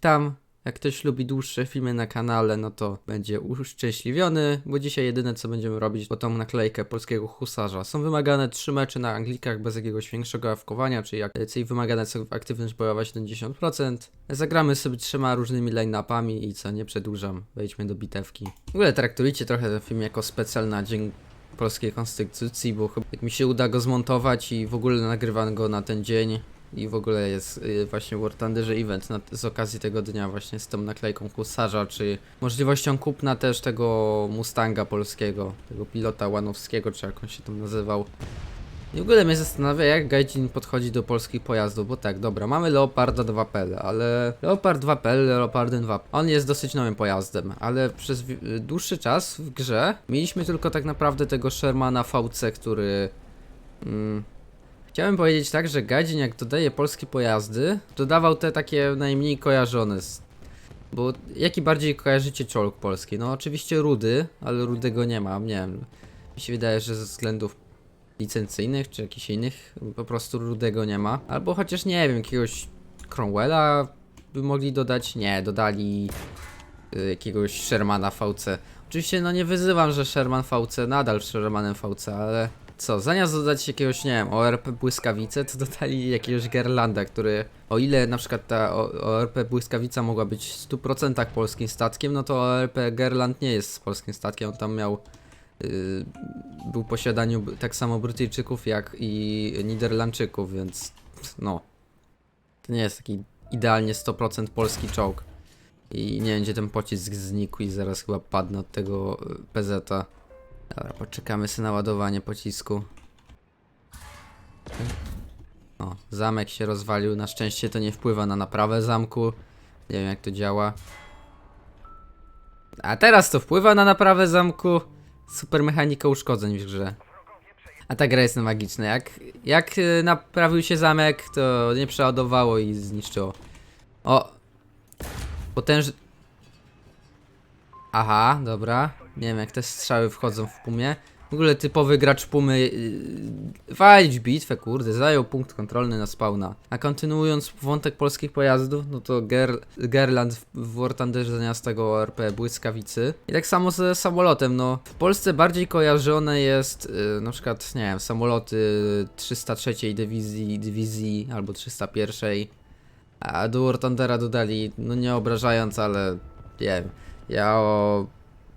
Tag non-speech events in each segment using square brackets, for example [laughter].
Tam, jak ktoś lubi dłuższe filmy na kanale, no to będzie uszczęśliwiony, bo dzisiaj jedyne co będziemy robić to tą naklejkę polskiego husarza. Są wymagane trzy mecze na Anglikach bez jakiegoś większego awkowania, czyli jak czyli wymagane są aktywność bojowa 70%. Zagramy sobie trzema różnymi line-upami i co, nie przedłużam, wejdźmy do bitewki. W ogóle traktujcie trochę ten film jako specjal na dzień polskiej konstytucji, bo chyba jak mi się uda go zmontować i w ogóle nagrywam go na ten dzień i w ogóle jest y, właśnie War event na, z okazji tego dnia właśnie z tą naklejką husarza, czy możliwością kupna też tego Mustanga polskiego, tego pilota łanowskiego, czy jak on się tam nazywał. I w ogóle mnie zastanawia, jak Gaijin podchodzi do polskich pojazdów, bo tak, dobra, mamy Leoparda 2PL, ale Leopard 2PL, Leopardem 2 on jest dosyć nowym pojazdem, ale przez dłuższy czas w grze mieliśmy tylko tak naprawdę tego Shermana VC, który... Mm, Chciałem powiedzieć tak, że Gadzin jak dodaje polskie pojazdy, dodawał te takie najmniej kojarzone. z- Bo jaki bardziej kojarzycie czołg polski? No oczywiście Rudy, ale Rudego nie ma, nie wiem. Mi się wydaje, że ze względów licencyjnych czy jakichś innych po prostu Rudego nie ma. Albo chociaż nie wiem, jakiegoś Cromwella by mogli dodać. Nie, dodali y, jakiegoś Shermana VC. Oczywiście no nie wyzywam, że Sherman VC nadal Shermanem VC, ale co, zamiast dodać jakiegoś, nie wiem, ORP Błyskawice, to dodali jakiegoś Gerlanda, który, o ile na przykład ta ORP Błyskawica mogła być w 100% polskim statkiem, no to ORP Gerland nie jest polskim statkiem, on tam miał, yy, był w posiadaniu tak samo Brytyjczyków jak i Niderlandczyków, więc no, to nie jest taki idealnie 100% polski czołg. I nie wiem, gdzie ten pocisk znikł i zaraz chyba padnę od tego y, PZ-a. Dobra, poczekamy sobie na ładowanie pocisku. O, zamek się rozwalił. Na szczęście to nie wpływa na naprawę zamku. Nie wiem jak to działa. A teraz to wpływa na naprawę zamku. Super mechanika uszkodzeń w grze. A ta gra jest magiczna. Jak, jak y, naprawił się zamek, to nie przeładowało i zniszczyło. O! Potęż... Aha, dobra. Nie wiem jak te strzały wchodzą w pumie. W ogóle typowy gracz pumy yy, walić bitwę, kurde, zajął punkt kontrolny na spawna. A kontynuując wątek polskich pojazdów, no to Ger Gerland w, w War Thunderze zamiast tego RP Błyskawicy. I tak samo ze samolotem, no. W Polsce bardziej kojarzone jest yy, na przykład, nie wiem, samoloty 303 dywizji, dywizji albo 301. A do War Thundera dodali, no nie obrażając, ale nie wiem. Ja o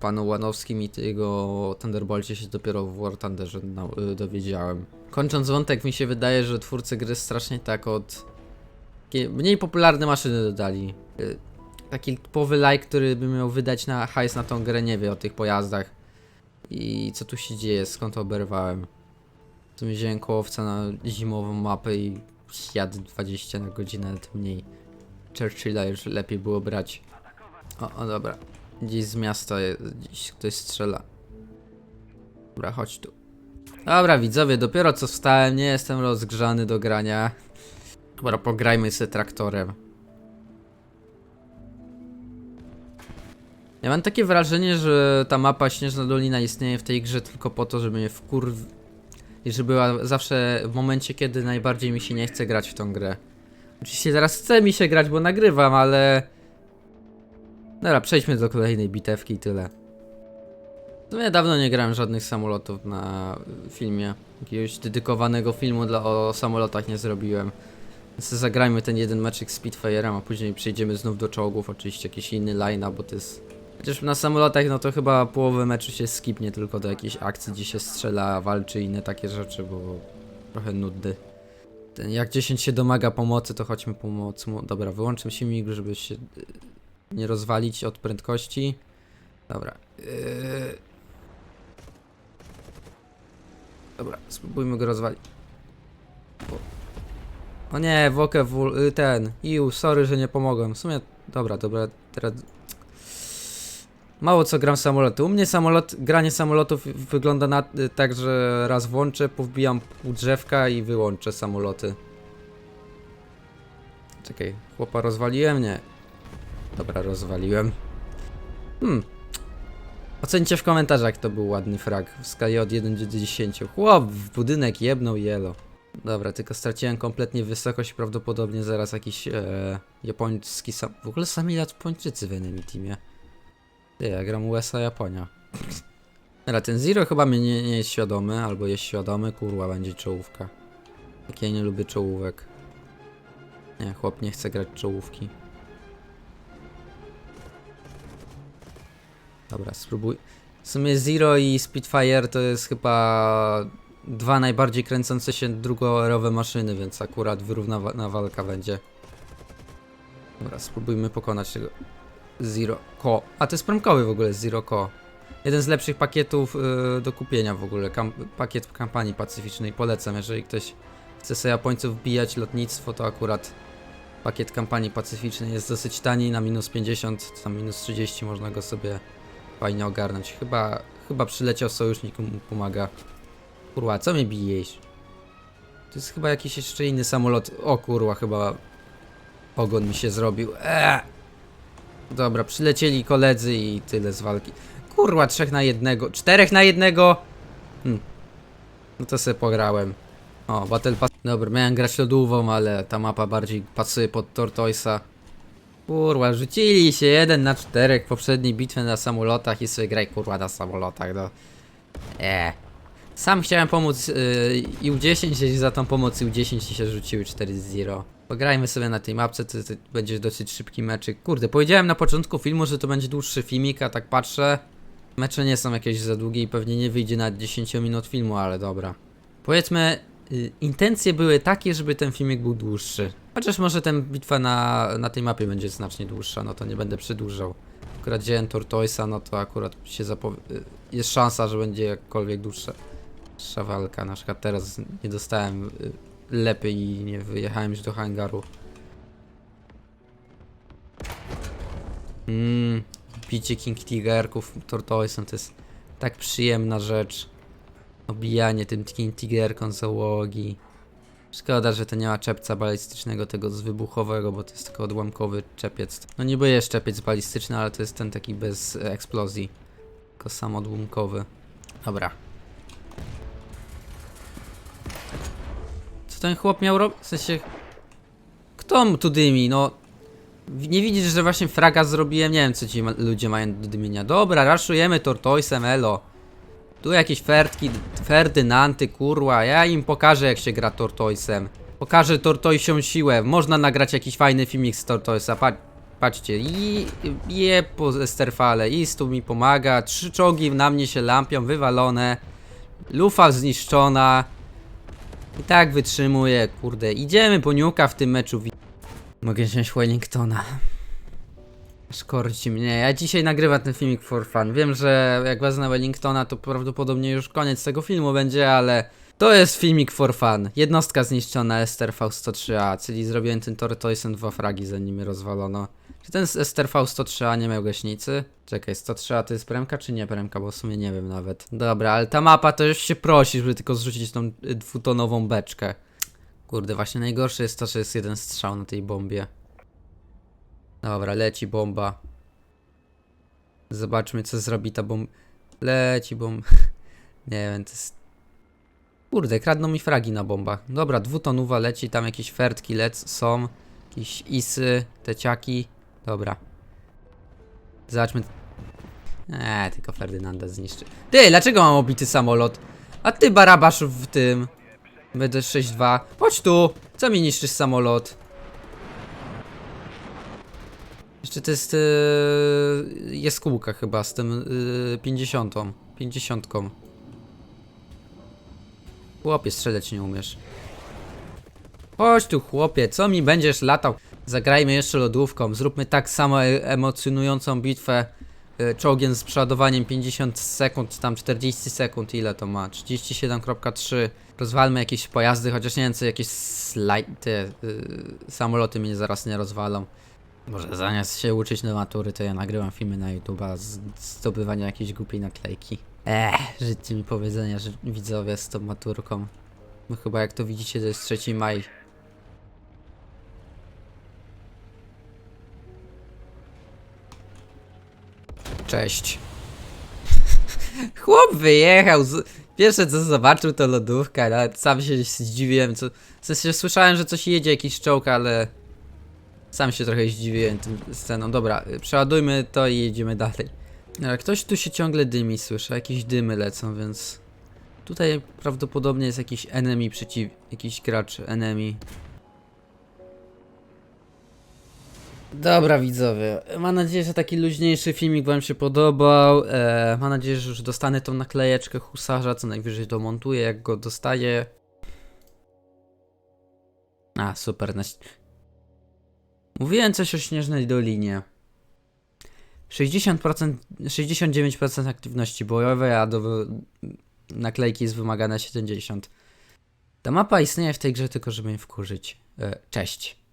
panu Łanowskim i jego Thunderbolcie się dopiero w War Thunderze y, dowiedziałem. Kończąc wątek, mi się wydaje, że twórcy gry strasznie tak od... Mniej popularne maszyny dodali. Y, Taki typowy like, który by miał wydać na hajs na tą grę, nie wie o tych pojazdach. I co tu się dzieje, skąd to oberwałem. Tu wziąłem kołowca na zimową mapę i jadł 20 na godzinę, nawet mniej. Churchilla już lepiej było brać. O, o dobra. Gdzieś z miasta gdzieś ktoś strzela. Dobra, chodź tu. Dobra, widzowie, dopiero co wstałem, nie jestem rozgrzany do grania. Dobra, pograjmy sobie traktorem. Ja mam takie wrażenie, że ta mapa Śnieżna Dolina istnieje w tej grze tylko po to, żeby mnie wkurw... I żeby była zawsze w momencie, kiedy najbardziej mi się nie chce grać w tą grę. Oczywiście teraz chce mi się grać, bo nagrywam, ale... Dobra, przejdźmy do kolejnej bitewki i tyle. W sumie dawno nie grałem żadnych samolotów na filmie. Jakiegoś dedykowanego filmu dla, o samolotach nie zrobiłem. Więc zagrajmy ten jeden meczyk z Spitfire'em, a później przejdziemy znów do czołgów. Oczywiście jakiś inny line bo to jest... Chociaż na samolotach no to chyba połowę meczu się skipnie tylko do jakiejś akcji, gdzie się strzela, walczy i inne takie rzeczy, bo trochę nudny. Ten, jak 10 się domaga pomocy, to chodźmy pomóc mu. Dobra, wyłączę silnik, żeby się nie rozwalić od prędkości. Dobra. Yy... Dobra, spróbujmy go rozwalić. O, nie, Wokę, y, ten. Iu, sorry, że nie pomogłem. W sumie, dobra, dobra, teraz... Mało co gram samoloty. U mnie samolot, granie samolotów wygląda na, y, tak, że raz włączę, powbijam pół drzewka i wyłączę samoloty. Czekaj, chłopa rozwaliłem? Nie. Dobra, rozwaliłem. Hmm. Ocencie w komentarzach, jak to był ładny frag w skali od 1 do 10. Chłop w budynek jebnął jelo. Dobra, tylko straciłem kompletnie wysokość, prawdopodobnie zaraz jakiś e, japoński sam... W ogóle sami Japończycy w enemy teamie. Ty, ja gram USA Japonia. [laughs] Dobra, ten Zero chyba mnie nie, nie jest świadomy, albo jest świadomy, kurwa, będzie czołówka. Tak ja nie lubię czołówek. Nie, chłop nie chce grać czołówki. Dobra, spróbuj. W sumie Zero i Spitfire to jest chyba dwa najbardziej kręcące się drugorowe maszyny, więc akurat wyrównana walka będzie. Dobra, spróbujmy pokonać tego Zero Ko. A to jest promkowy w ogóle Zero Ko. Jeden z lepszych pakietów yy, do kupienia w ogóle. Kam pakiet kampanii pacyficznej. Polecam, jeżeli ktoś chce sobie Japońców wbijać lotnictwo, to akurat pakiet kampanii pacyficznej jest dosyć tani, na minus 50, tam minus 30 można go sobie fajnie ogarnąć. Chyba, chyba przyleciał sojusznik, mu pomaga. Kurwa, co mnie bijesz? To jest chyba jakiś jeszcze inny samolot. O kurwa, chyba ogon mi się zrobił. Eee! Dobra, przylecieli koledzy i tyle z walki. Kurwa, trzech na jednego. Czterech na jednego! Hm. No to sobie pograłem. O, Battle Pass. Dobra, miałem grać lodówą, ale ta mapa bardziej pasuje pod Tortoisa. Kurwa, rzucili się jeden na czterech poprzedniej bitwie na samolotach i sobie graj kurwa na samolotach, no. Eee. Sam chciałem pomóc yy, IU-10, i za tą pomoc IU-10 się rzuciły 4-0. Pograjmy sobie na tej mapce, to, to będzie dosyć szybki meczyk. Kurde, powiedziałem na początku filmu, że to będzie dłuższy filmik, a tak patrzę. Mecze nie są jakieś za długie i pewnie nie wyjdzie na 10 minut filmu, ale dobra. Powiedzmy, intencje były takie, żeby ten filmik był dłuższy. Chociaż może ten bitwa na, na tej mapie będzie znacznie dłuższa, no to nie będę przedłużał. Akurat wziąłem Tortoisa, no to akurat się zapowie... y, Jest szansa, że będzie jakkolwiek dłuższa dłuższa walka. Na przykład teraz nie dostałem y, lepiej i nie wyjechałem już do hangaru. Mmm, bicie King Tigerków Tortoisem to jest tak przyjemna rzecz. Obijanie tym King Tigerkom załogi. Szkoda, że to nie ma czepca balistycznego tego z wybuchowego, bo to jest tylko odłamkowy czepiec. No niby jest czepiec balistyczny, ale to jest ten taki bez eksplozji. Tylko sam odłamkowy. Dobra. Co ten chłop miał robić? W sensie... Kto mu tu dymi? No... Nie widzisz, że właśnie fraga zrobiłem? Nie wiem, co ci ma ludzie mają do dymienia. Dobra, raszujemy Tortoisem, elo. Tu jakieś fertki, Ferdynanty, kurwa. Ja im pokażę, jak się gra Tortoisem. Pokażę Tortoisią siłę. Można nagrać jakiś fajny filmik z Tortoisa. Pa patrzcie. I je po Esterfale. Ist tu mi pomaga. Trzy czołgi na mnie się lampią, wywalone. Lufa zniszczona. I tak wytrzymuje, kurde. Idziemy po niuka w tym meczu. Mogę wziąć Wellingtona. Szkorci mnie. Ja dzisiaj nagrywam ten filmik for fun. Wiem, że jak wezmę Wellingtona, to prawdopodobnie już koniec tego filmu będzie, ale to jest filmik for fun. Jednostka zniszczona Esterv 103A, czyli zrobiłem ten Tortoisen dwa fragi, zanim mnie rozwalono. Czy ten Esterv 103A nie miał gaśnicy? Czekaj, 103A to jest premka czy nie premka, bo w sumie nie wiem nawet. Dobra, ale ta mapa to już się prosi, żeby tylko zrzucić tą y, dwutonową beczkę. Kurde, właśnie najgorsze jest to, że jest jeden strzał na tej bombie. Dobra, leci bomba. Zobaczmy, co zrobi ta bomba. Leci bomba. [laughs] Nie wiem, to jest... Kurde, kradną mi fragi na bombach. Dobra, dwutonowa leci, tam jakieś fertki lec są. Jakieś isy, teciaki. Dobra. Zobaczmy. Eee, tylko Ferdynanda zniszczy. Ty, dlaczego mam obity samolot? A ty, Barabasz, w tym... BD-62. Chodź tu! Co mi niszczysz samolot? Jeszcze to jest yy, jaskółka chyba z tym yy, 50. 50. Chłopie, strzelać nie umiesz. Chodź tu chłopie, co mi będziesz latał? Zagrajmy jeszcze lodówką, zróbmy tak samo e- emocjonującą bitwę y, czołgiem z przeładowaniem 50 sekund, tam 40 sekund, ile to ma? 37.3 Rozwalmy jakieś pojazdy, chociaż nie wiem co jakieś slajdy, y, samoloty mnie zaraz nie rozwalą. Może zamiast się uczyć na matury, to ja nagrywam filmy na YouTube'a z zdobywania jakiejś głupiej naklejki. Eee, życie mi powiedzenia, że widzowie z tą maturką. No chyba jak to widzicie, to jest 3 maj. Cześć. [laughs] Chłop wyjechał z... Pierwsze co zobaczył to lodówka, nawet sam się zdziwiłem, co... W sensie słyszałem, że coś jedzie, jakiś czołg, ale... Sam się trochę zdziwiłem tym sceną. Dobra, y, przeładujmy to i jedziemy dalej. Dobra, ktoś tu się ciągle dymi, słyszę, jakieś dymy lecą, więc... Tutaj prawdopodobnie jest jakiś enemy przeciw... jakiś gracz enemy. Dobra widzowie, mam nadzieję, że taki luźniejszy filmik wam się podobał. E, mam nadzieję, że już dostanę tą naklejeczkę husarza, co najwyżej domontuję, jak go dostaję. A, super. Na... Mówiłem coś o Śnieżnej Dolinie. 60%, 69% aktywności bojowej, a do naklejki jest wymagane 70%. Ta mapa istnieje w tej grze tylko, żeby mnie wkurzyć. E, cześć.